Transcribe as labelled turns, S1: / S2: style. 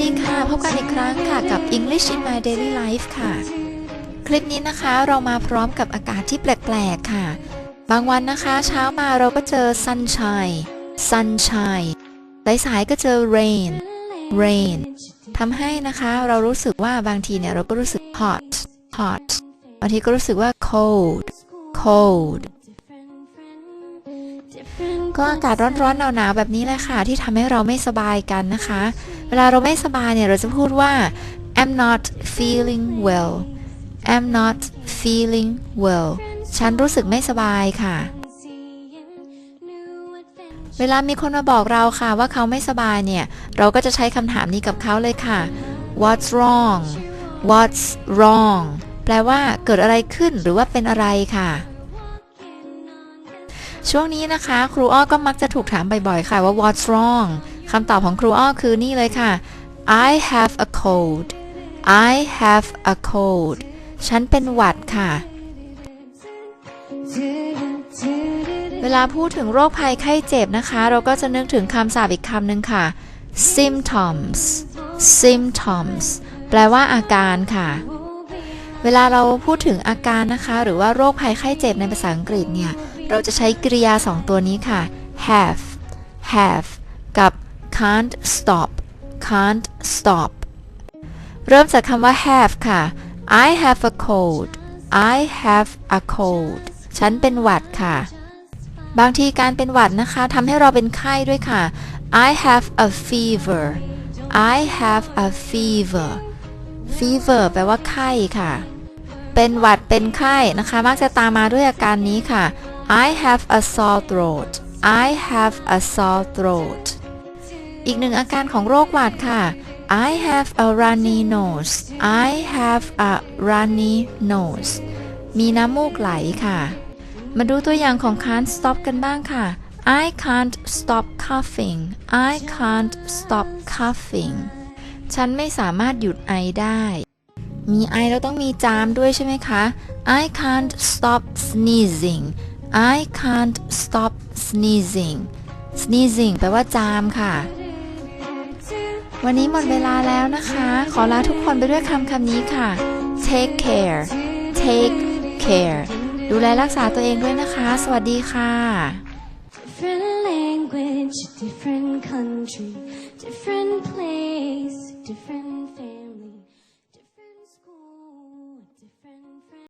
S1: นี่ค่ะ พบกันอีกครั้งค่ะกับ English in my daily life ค่ะ คลิปนี้นะคะเรามาพร้อมกับอากาศที่แปลกๆค่ะ บางวันนะคะเช้ามาเราก็เจอ sunshine sunshine สายๆก็เจอ rain rain ทำให้นะคะเรารู้สึกว่าบางทีเนี่ยเราก็รู้สึก hot hot บางทีก็รู้สึกว่า cold cold ก็อากาศร้อนๆหนาวๆแบบนี้แหละค่ะ ที่ทำให้เราไม่สบายกันนะคะ เวลาเราไม่สบายเนี่ย เราจะพูดว่า I'm not feeling well I'm not feeling well ฉันรู้สึกไม่สบายค่ะ เวลามีคนมาบอกเราค่ะว่าเขาไม่สบายเนี่ย เราก็จะใช้คำถามนี้กับเขาเลยค่ะ What's wrong What's wrong แปลว่าเกิดอะไรขึ้นหรือว่าเป็นอะไรค่ะ ช่วงนี้นะคะ ครูอ้อก็มักจะถูกถามบ่อยๆค่ะว่า What's wrong คำตอบของครูอ้อคือนี่เลยค่ะ I have a cold I have a cold ฉันเป็นหวัดค่ะ เวลาพูดถึงโรคภัยไข้เจ็บนะคะ เราก็จะนึกถึงคำศัพท์อีกคำหนึ่งค่ะ symptoms symptoms แปลว่าอาการค่ะ เวลาเราพูดถึงอาการนะคะ หรือว่าโรคภัยไข้เจ็บในภาษาอังกฤษเนี่ย เราจะใช้กริยาสองตัวนี้ค่ะ have have กับ can't stop can't stop เริ่มจากคำว่า have ค่ะ I have a cold I have a cold ฉันเป็นหวัดค่ะ บางทีการเป็นหวัดนะคะทำให้เราเป็นไข้ด้วยค่ะ I have a fever I have a fever fever แปลว่าไข้ค่ะ เป็นหวัดเป็นไข้นะคะ มักจะตามมาด้วยอาการนี้ค่ะ I have a sore throat I have a sore throat อีกหนึ่งอาการของโรคหวัดค่ะ I have a runny nose I have a runny nose มีน้ำมูกไหลค่ะ มาดูตัวอย่างของ can't stop กันบ้างค่ะ I can't stop coughing I can't stop coughing ฉันไม่สามารถหยุดไอได้ มีไอแล้วต้องมีจามด้วยใช่ไหมคะ I can't stop sneezing I can't stop sneezing sneezing แปลว่าจามค่ะ วันนี้หมดเวลาแล้วนะคะ ขอลาทุกคนไปด้วยคำคำนี้ค่ะ take care take care ดูแลรักษาตัวเองด้วยนะคะ สวัสดีค่ะ
S2: Different language, different country, different place,